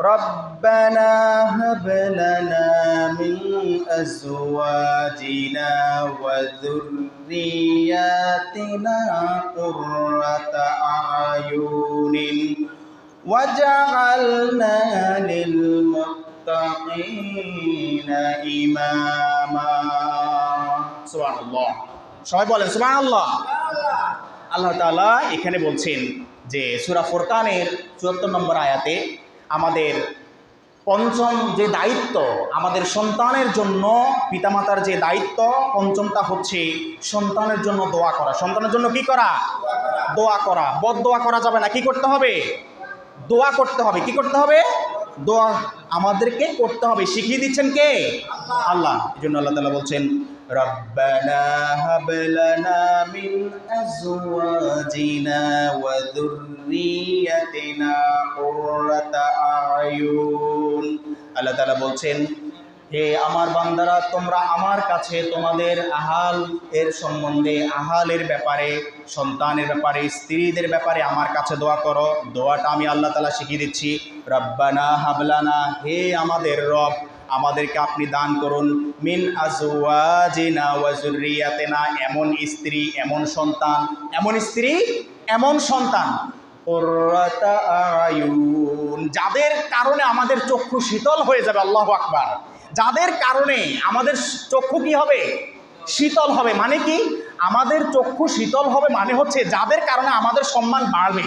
ربنا هب لنا من أزواجنا وذرياتنا قرة أعين وجعلنا للمتقين إماما سبحان الله সবাই বলেন সুবহান আল্লাহ আল্লাহ তাআলা এখানে বলছেন যে সূরা ফুরকানের চুয়াত্তর নম্বর আয়াতে আমাদের পঞ্চম যে দায়িত্ব আমাদের সন্তানের জন্য, পিতামাতার যে দায়িত্ব, পঞ্চমটা হচ্ছে সন্তানের জন্য দোয়া করা। সন্তানের জন্য কি করা? দোয়া করা। বদ দোয়া করা যাবে না। কি করতে হবে? দোয়া করতে হবে। কি করতে হবে? দোয়া আমাদেরকে করতে হবে। শিখিয়ে দিচ্ছেন কে? আল্লাহ। এই জন্য আল্লাহ তালা বলছেন ربنا هب لنا من أزواجنا وذريتنا قرة أعين আল্লাহ তালা বলছেন হে আমার বান্দারা তোমরা আমার কাছে তোমাদের আহাল এর সম্বন্ধে আহালের ব্যাপারে সন্তানের ব্যাপারে স্ত্রীদের ব্যাপারে আমার কাছে দোয়া করো দোয়াটা আমি আল্লাহ তালা শিখিয়ে দিচ্ছি রব্বানা হাবলানা হে আমাদের রব আমাদেরকে আপনি দান করুন। মিন আজওয়াজিনা ওয়াজুরিয়াতেনা এমন স্ত্রী, এমন সন্তান, এমন স্ত্রী, এমন সন্তান। যাদের কারণে আমাদের চক্ষু শীতল হয়ে যাবে, আল্লাহ আকবার। যাদের কারণে আমাদের চক্ষু কি হবে? শীতল হবে। মানে কি? আমাদের চক্ষু শীতল হবে মানে হচ্ছে যাদের কারণে আমাদের সম্মান বাড়বে।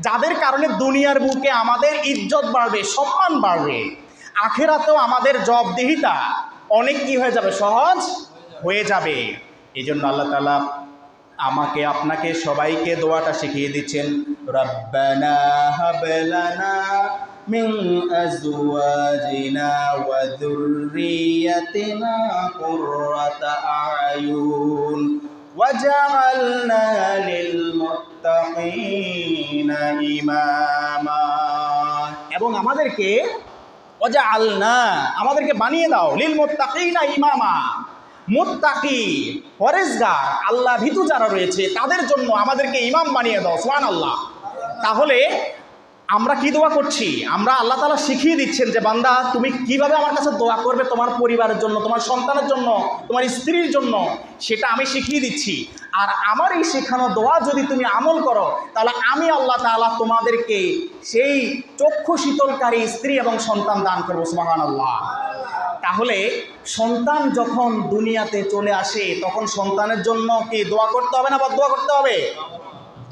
যাদের কারণে দুনিয়ার বুকে আমাদের ইজ্জত বাড়বে, সম্মান বাড়বে। আখেরাতেও আমাদের জবদেহিতা অনেক কি হয়ে যাবে? সহজ হয়ে যাবে। এই জন্য আল্লাহ তালা আমাকে, আপনাকে, সবাইকে দোয়াটা শিখিয়ে দিচ্ছেন। হাবলানা এবং আমাদেরকে অজা আলনা আমাদেরকে বানিয়ে দাও লিল মোত্তাকিনা ইমামা। মোত্তাকি পরেশগার আল্লাহ ভিতু যারা রয়েছে, তাদের জন্য আমাদেরকে ইমাম বানিয়ে দাও সোহান আল্লাহ তাহলে আমরা কি দোয়া করছি? আমরা আল্লাহ তালা শিখিয়ে দিচ্ছেন যে, বান্দা, তুমি কীভাবে আমার কাছে দোয়া করবে তোমার পরিবারের জন্য, তোমার সন্তানের জন্য, তোমার স্ত্রীর জন্য, সেটা আমি শিখিয়ে দিচ্ছি। আর আমার এই শেখানো দোয়া যদি তুমি আমল করো, তাহলে আমি আল্লাহ তাআলা তোমাদেরকে সেই চক্ষু শীতলকারী স্ত্রী এবং সন্তান দান করব সুবাহান আল্লাহ তাহলে সন্তান যখন দুনিয়াতে চলে আসে, তখন সন্তানের জন্য কি দোয়া করতে হবে না বা দোয়া করতে হবে?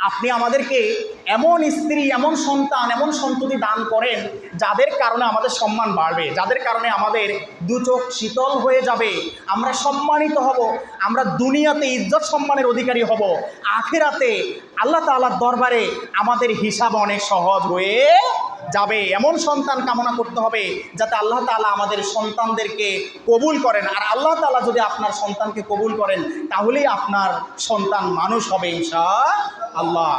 আপনি আমাদেরকে এমন স্ত্রী, এমন সন্তান, এমন সন্ততি দান করেন যাদের কারণে আমাদের সম্মান বাড়বে, যাদের কারণে আমাদের দু চোখ শীতল হয়ে যাবে। আমরা সম্মানিত হব, আমরা দুনিয়াতে ইজ্জত সম্মানের অধিকারী হব। আখেরাতে আল্লাহ তাআলার দরবারে আমাদের হিসাব অনেক সহজ হয়ে যাবে, এমন সন্তান কামনা করতে হবে যাতে আল্লাহ তাআলা আমাদের সন্তানদেরকে কবুল করেন। আর আল্লাহ তালা যদি আপনার সন্তানকে কবুল করেন, তাহলেই আপনার সন্তান মানুষ হবে ইনশা আল্লাহ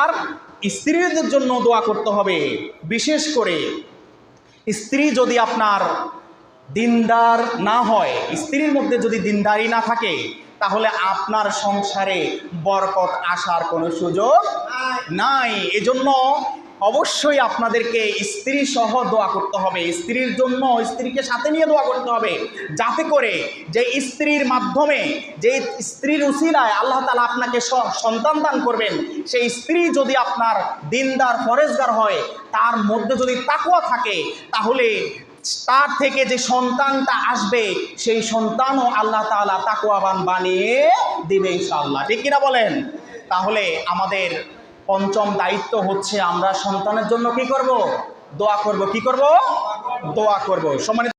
আর স্ত্রীদের জন্য দোয়া করতে হবে, বিশেষ করে স্ত্রী যদি আপনার দিনদার না হয়, স্ত্রীর মধ্যে যদি দিনদারি না থাকে, তাহলে আপনার সংসারে বরকত আসার কোনো সুযোগ নাই। এজন্য অবশ্যই আপনাদেরকে স্ত্রী সহ দোয়া করতে হবে। স্ত্রীর জন্য স্ত্রীকে সাথে নিয়ে দোয়া করতে হবে। যাতে করে যে স্ত্রীর মাধ্যমে, যে স্ত্রীর উসিলায় আল্লাহ তালা আপনাকে সন্তান দান করবেন, সেই স্ত্রী যদি আপনার দিনদার, ফরেজগার হয়, তার মধ্যে যদি তাকুয়া থাকে, তাহলে তার থেকে যে সন্তানটা আসবে, সেই সন্তানও আল্লাহ তাআলা তাকুয়াবান বানিয়ে দিবে ইনশাআল্লাহ। ঠিক কিনা বলেন? তাহলে আমাদের পঞ্চম দায়িত্ব হচ্ছে আমরা সন্তানের জন্য কি করব? দোয়া করব। কি করব? দোয়া করব। সম্মানিত